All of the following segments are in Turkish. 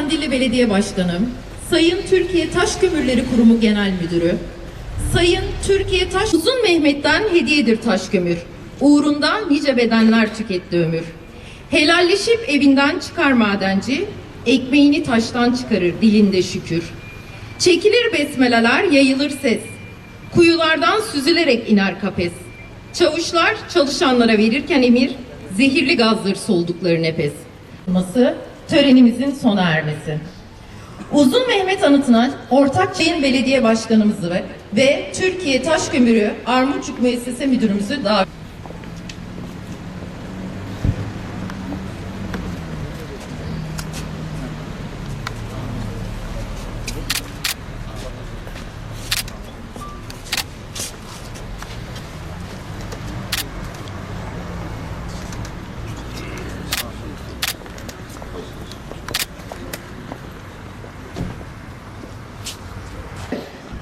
Kandilli Belediye Başkanım, Sayın Türkiye Taş Kömürleri Kurumu Genel Müdürü, Sayın Türkiye Taş Uzun Mehmet'ten hediyedir taş kömür. Uğrunda nice bedenler tüketti ömür. Helalleşip evinden çıkar madenci, ekmeğini taştan çıkarır dilinde şükür. Çekilir besmeleler, yayılır ses. Kuyulardan süzülerek iner kafes. Çavuşlar çalışanlara verirken emir, zehirli gazdır soldukları nefes. Olması, törenimizin sona ermesi. Uzun Mehmet anıtına ortak Çayın Belediye Başkanımızı ve, Türkiye Taş Armutçuk Müessese Müdürümüzü davet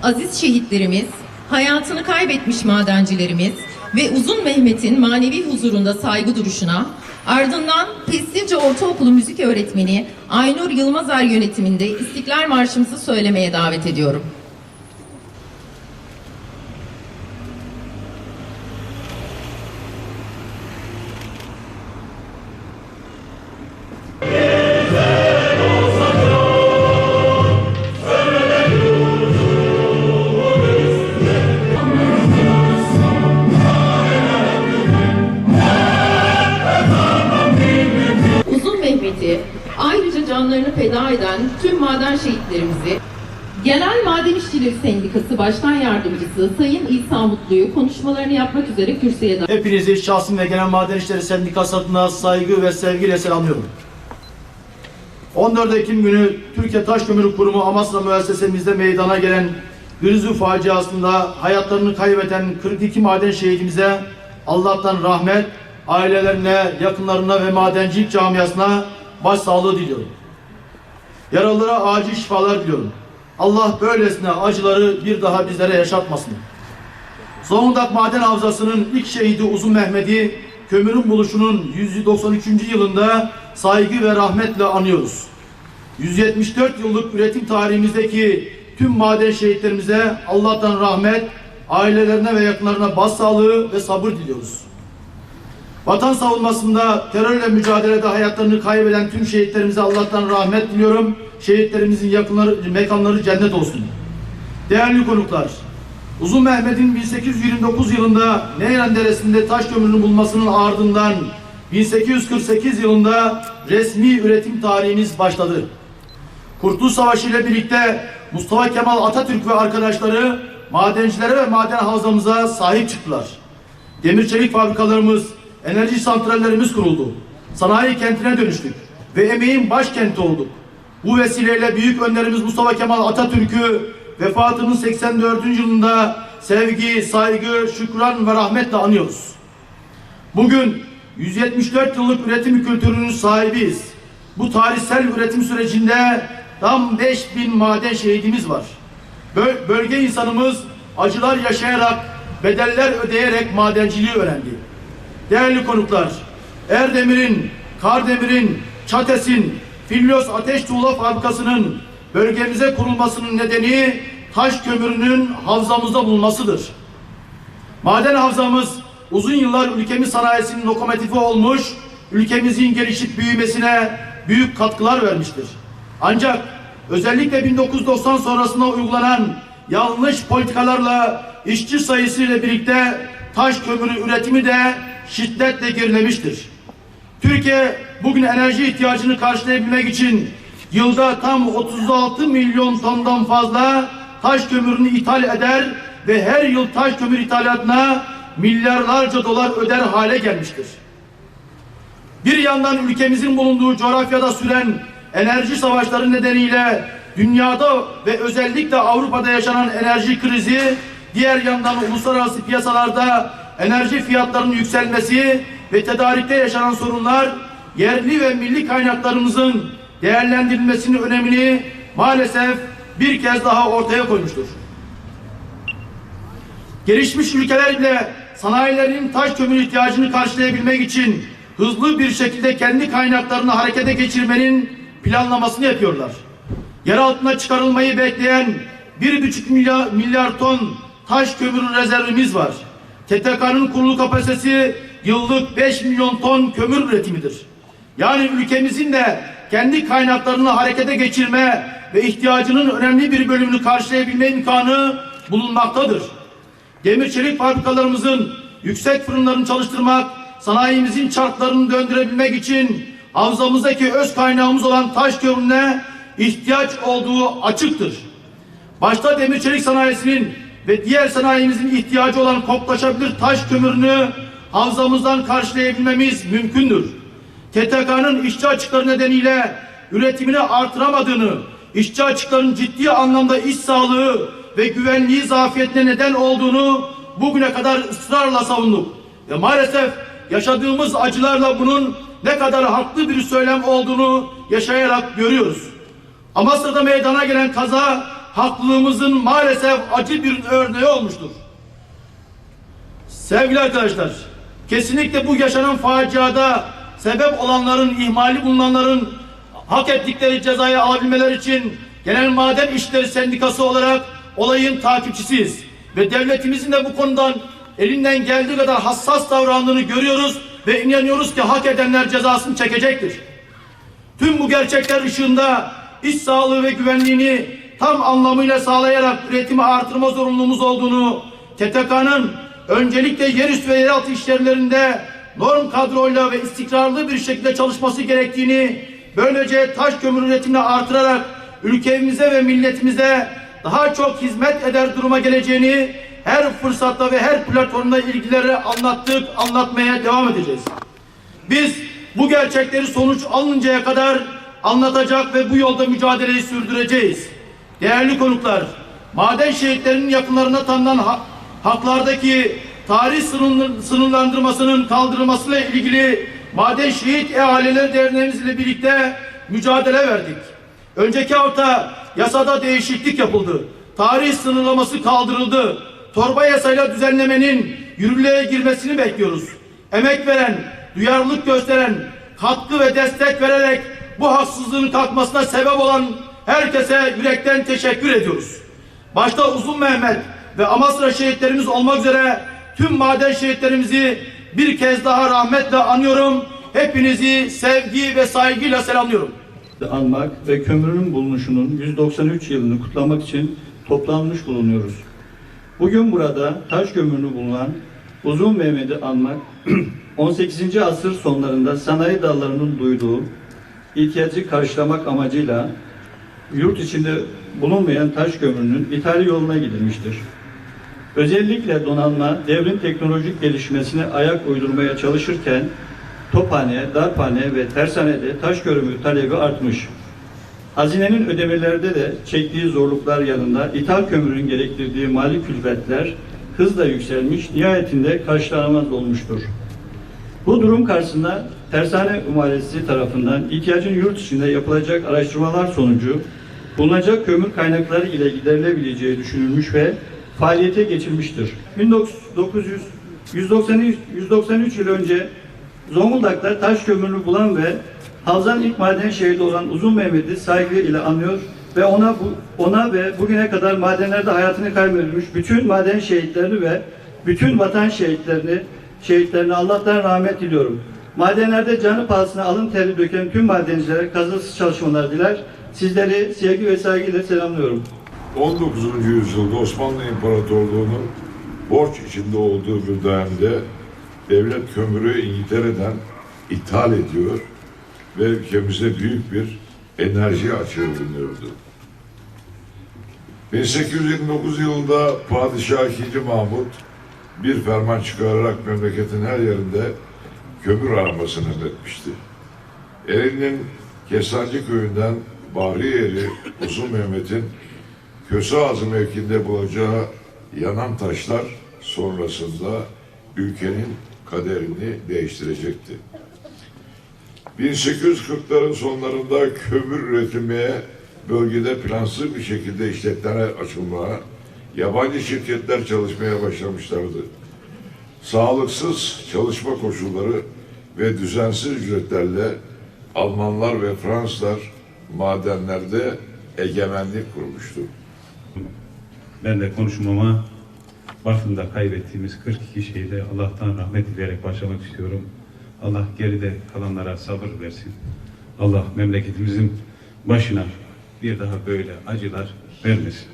aziz şehitlerimiz, hayatını kaybetmiş madencilerimiz ve Uzun Mehmet'in manevi huzurunda saygı duruşuna, ardından Pestilce Ortaokulu müzik öğretmeni Aynur Yılmazer yönetiminde İstiklal Marşımızı söylemeye davet ediyorum. Maden şehitlerimizi Genel Maden İşçileri Sendikası Başkan Yardımcısı Sayın İsa Mutlu'yu konuşmalarını yapmak üzere kürsüye davet Hepinizi şahsım ve Genel Maden İşleri Sendikası adına saygı ve sevgiyle selamlıyorum. 14 Ekim günü Türkiye Taş Kömürü Kurumu Amasra müessesemizde meydana gelen Gürüzü faciasında hayatlarını kaybeden 42 maden şehidimize Allah'tan rahmet, ailelerine, yakınlarına ve madencilik camiasına başsağlığı diliyorum. Yaralılara acil şifalar diliyorum. Allah böylesine acıları bir daha bizlere yaşatmasın. Zonguldak Maden Havzası'nın ilk şehidi Uzun Mehmet'i kömürün buluşunun 193. yılında saygı ve rahmetle anıyoruz. 174 yıllık üretim tarihimizdeki tüm maden şehitlerimize Allah'tan rahmet, ailelerine ve yakınlarına başsağlığı ve sabır diliyoruz. Vatan savunmasında terörle mücadelede hayatlarını kaybeden tüm şehitlerimize Allah'tan rahmet diliyorum. Şehitlerimizin yakınları, mekanları cennet olsun. Değerli konuklar, Uzun Mehmet'in 1829 yılında Neyran Deresi'nde taş kömürünü bulmasının ardından 1848 yılında resmi üretim tarihimiz başladı. Kurtuluş Savaşı ile birlikte Mustafa Kemal Atatürk ve arkadaşları madencilere ve maden havzamıza sahip çıktılar. Demir çelik fabrikalarımız, enerji santrallerimiz kuruldu. Sanayi kentine dönüştük ve emeğin başkenti olduk. Bu vesileyle büyük önderimiz Mustafa Kemal Atatürk'ü vefatının 84. yılında sevgi, saygı, şükran ve rahmetle anıyoruz. Bugün 174 yıllık üretim kültürünün sahibiyiz. Bu tarihsel üretim sürecinde tam 5000 maden şehidimiz var. Böl- bölge insanımız acılar yaşayarak, bedeller ödeyerek madenciliği öğrendi. Değerli konuklar, Erdemir'in, Kardemir'in, Çates'in, Filyos Ateş Tuğla Fabrikası'nın bölgemize kurulmasının nedeni taş kömürünün havzamızda bulunmasıdır. Maden havzamız uzun yıllar ülkemiz sanayisinin lokomotifi olmuş, ülkemizin gelişip büyümesine büyük katkılar vermiştir. Ancak özellikle 1990 sonrasında uygulanan yanlış politikalarla işçi sayısı ile birlikte taş kömürü üretimi de şiddetle gerilemiştir. Türkiye bugün enerji ihtiyacını karşılayabilmek için yılda tam 36 milyon tondan fazla taş kömürünü ithal eder ve her yıl taş kömür ithalatına milyarlarca dolar öder hale gelmiştir. Bir yandan ülkemizin bulunduğu coğrafyada süren enerji savaşları nedeniyle dünyada ve özellikle Avrupa'da yaşanan enerji krizi, diğer yandan uluslararası piyasalarda enerji fiyatlarının yükselmesi ve tedarikte yaşanan sorunlar yerli ve milli kaynaklarımızın değerlendirilmesinin önemini maalesef bir kez daha ortaya koymuştur. Gelişmiş ülkeler bile sanayilerinin taş kömür ihtiyacını karşılayabilmek için hızlı bir şekilde kendi kaynaklarını harekete geçirmenin planlamasını yapıyorlar. Yer altına çıkarılmayı bekleyen 1,5 milyar, milyar ton taş kömür rezervimiz var. TTK'nın kurulu kapasitesi yıllık 5 milyon ton kömür üretimidir. Yani ülkemizin de kendi kaynaklarını harekete geçirme ve ihtiyacının önemli bir bölümünü karşılayabilme imkanı bulunmaktadır. Demir çelik fabrikalarımızın yüksek fırınlarını çalıştırmak, sanayimizin çarklarını döndürebilmek için havzamızdaki öz kaynağımız olan taş kömürüne ihtiyaç olduğu açıktır. Başta demir çelik sanayisinin ve diğer sanayimizin ihtiyacı olan koklaşabilir taş kömürünü havzamızdan karşılayabilmemiz mümkündür. TTK'nın işçi açıkları nedeniyle üretimini artıramadığını, işçi açıkların ciddi anlamda iş sağlığı ve güvenliği zafiyetine neden olduğunu bugüne kadar ısrarla savunduk. Ve maalesef yaşadığımız acılarla bunun ne kadar haklı bir söylem olduğunu yaşayarak görüyoruz. Amasra'da meydana gelen kaza haklılığımızın maalesef acı bir örneği olmuştur. Sevgili arkadaşlar, kesinlikle bu yaşanan faciada sebep olanların, ihmali bulunanların hak ettikleri cezayı alabilmeleri için Genel Maden İşleri Sendikası olarak olayın takipçisiyiz. Ve devletimizin de bu konudan elinden geldiği kadar hassas davrandığını görüyoruz ve inanıyoruz ki hak edenler cezasını çekecektir. Tüm bu gerçekler ışığında iş sağlığı ve güvenliğini tam anlamıyla sağlayarak üretimi artırma zorunluluğumuz olduğunu, TTK'nın öncelikle yerüstü ve yeraltı işlerlerinde norm kadroyla ve istikrarlı bir şekilde çalışması gerektiğini, böylece taş kömür üretimini artırarak ülkemize ve milletimize daha çok hizmet eder duruma geleceğini her fırsatta ve her platformda ilgileri anlattık, anlatmaya devam edeceğiz. Biz bu gerçekleri sonuç alınıncaya kadar anlatacak ve bu yolda mücadeleyi sürdüreceğiz. Değerli konuklar, maden şehitlerinin yakınlarına tanınan ha- haklardaki tarih sınırlı- sınırlandırmasının kaldırılmasıyla ilgili Maden Şehit Ehalileri Derneğimiz ile birlikte mücadele verdik. Önceki hafta yasada değişiklik yapıldı. Tarih sınırlaması kaldırıldı. Torba yasayla düzenlemenin yürürlüğe girmesini bekliyoruz. Emek veren, duyarlılık gösteren, katkı ve destek vererek bu haksızlığın kalkmasına sebep olan herkese yürekten teşekkür ediyoruz. Başta Uzun Mehmet ve Amasra şehitlerimiz olmak üzere tüm maden şehitlerimizi bir kez daha rahmetle anıyorum. Hepinizi sevgi ve saygıyla selamlıyorum. anmak ve kömürün bulunuşunun 193 yılını kutlamak için toplanmış bulunuyoruz. Bugün burada taş kömürünü bulunan Uzun Mehmet'i anmak 18. asır sonlarında sanayi dallarının duyduğu ihtiyacı karşılamak amacıyla yurt içinde bulunmayan taş kömürünün ithali yoluna gidilmiştir. Özellikle donanma devrin teknolojik gelişmesine ayak uydurmaya çalışırken tophane, darphane ve tersanede taş kömürü talebi artmış. Hazinenin ödemelerde de çektiği zorluklar yanında ithal kömürün gerektirdiği mali külfetler hızla yükselmiş, nihayetinde karşılanamaz olmuştur. Bu durum karşısında Tersane Umaresi tarafından ihtiyacın yurt içinde yapılacak araştırmalar sonucu bulunacak kömür kaynakları ile giderilebileceği düşünülmüş ve faaliyete geçilmiştir. 1900 193, 193 yıl önce Zonguldak'ta taş kömürünü bulan ve Havzan ilk maden şehidi olan Uzun Mehmet'i saygı ile anıyor ve ona bu, ona ve bugüne kadar madenlerde hayatını kaybetmiş bütün maden şehitlerini ve bütün vatan şehitlerini şehitlerine Allah'tan rahmet diliyorum. Madenlerde canı pahasına alın teri döken tüm madencilere kazasız çalışmalar diler. Sizleri sevgi ve saygıyla selamlıyorum. 19. yüzyılda Osmanlı İmparatorluğu'nun borç içinde olduğu bir dönemde devlet kömürü İngiltere'den ithal ediyor ve ülkemize büyük bir enerji açığı bulunuyordu. 1829 yılında Padişah II. Mahmut bir ferman çıkararak memleketin her yerinde kömür aramasını emretmişti. Ereğli'nin Kestancı köyünden Bahriyeli Uzun Mehmet'in Köse Ağzı mevkinde bulacağı yanan taşlar sonrasında ülkenin kaderini değiştirecekti. 1840'ların sonlarında kömür üretilmeye bölgede plansız bir şekilde işletmeler açılmaya, yabancı şirketler çalışmaya başlamışlardı. Sağlıksız çalışma koşulları ve düzensiz ücretlerle Almanlar ve Fransızlar madenlerde egemenlik kurmuştu. Ben de konuşmama Bartın'da kaybettiğimiz 42 şehide Allah'tan rahmet dileyerek başlamak istiyorum. Allah geride kalanlara sabır versin. Allah memleketimizin başına bir daha böyle acılar vermesin.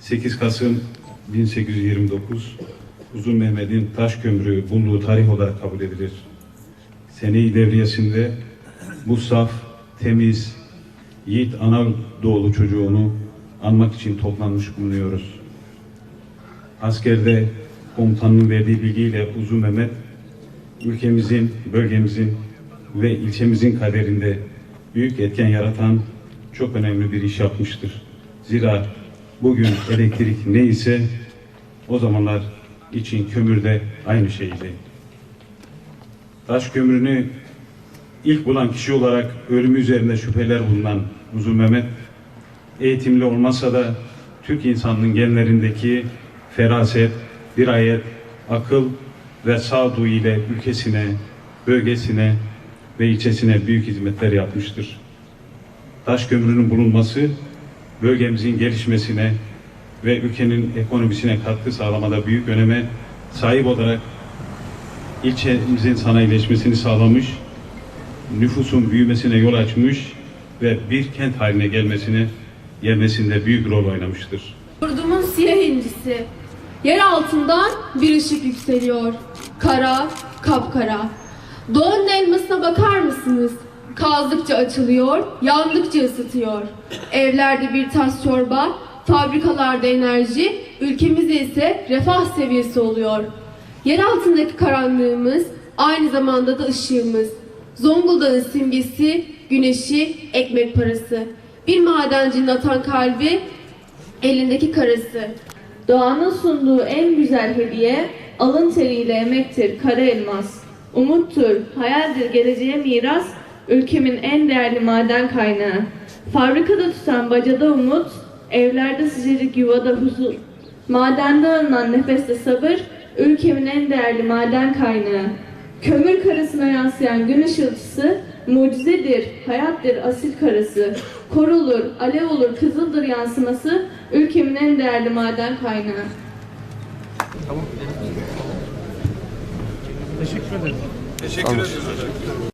8 Kasım 1829 Uzun Mehmet'in taş kömürü bulduğu tarih olarak kabul edilir. Sene-i devriyesinde bu saf, temiz, yiğit Anadolu çocuğunu anmak için toplanmış bulunuyoruz. Askerde komutanın verdiği bilgiyle Uzun Mehmet ülkemizin, bölgemizin ve ilçemizin kaderinde büyük etken yaratan çok önemli bir iş yapmıştır. Zira bugün elektrik neyse o zamanlar için kömür de aynı şeydi. Taş kömürünü ilk bulan kişi olarak ölümü üzerinde şüpheler bulunan Uzun Mehmet, eğitimli olmasa da Türk insanının genlerindeki feraset, dirayet, akıl ve sağduyu ile ülkesine, bölgesine ve ilçesine büyük hizmetler yapmıştır. Taş kömürünün bulunması bölgemizin gelişmesine ve ülkenin ekonomisine katkı sağlamada büyük öneme sahip olarak ilçemizin sanayileşmesini sağlamış, nüfusun büyümesine yol açmış ve bir kent haline gelmesine gelmesinde büyük rol oynamıştır. Yurdumun siyah incisi. Yer altından bir ışık yükseliyor. Kara, kapkara. Doğanın elmasına bakar mısınız? Kazdıkça açılıyor, yandıkça ısıtıyor. Evlerde bir tas çorba, fabrikalarda enerji, ülkemizde ise refah seviyesi oluyor. Yer altındaki karanlığımız aynı zamanda da ışığımız. Zonguldak'ın simgesi, güneşi, ekmek parası. Bir madencinin atan kalbi, elindeki karası. Doğanın sunduğu en güzel hediye alın teriyle emektir kara elmas. Umuttur, hayaldir geleceğe miras, ülkemin en değerli maden kaynağı. Fabrikada tutan bacada umut, evlerde sıcacık yuvada huzur. Madende alınan nefeste sabır, ülkemin en değerli maden kaynağı. Kömür karasına yansıyan gün ışıltısı, mucizedir, hayattır asil karası. Korulur, alev olur, kızıldır yansıması, ülkemin en değerli maden kaynağı. Teşekkür ederim.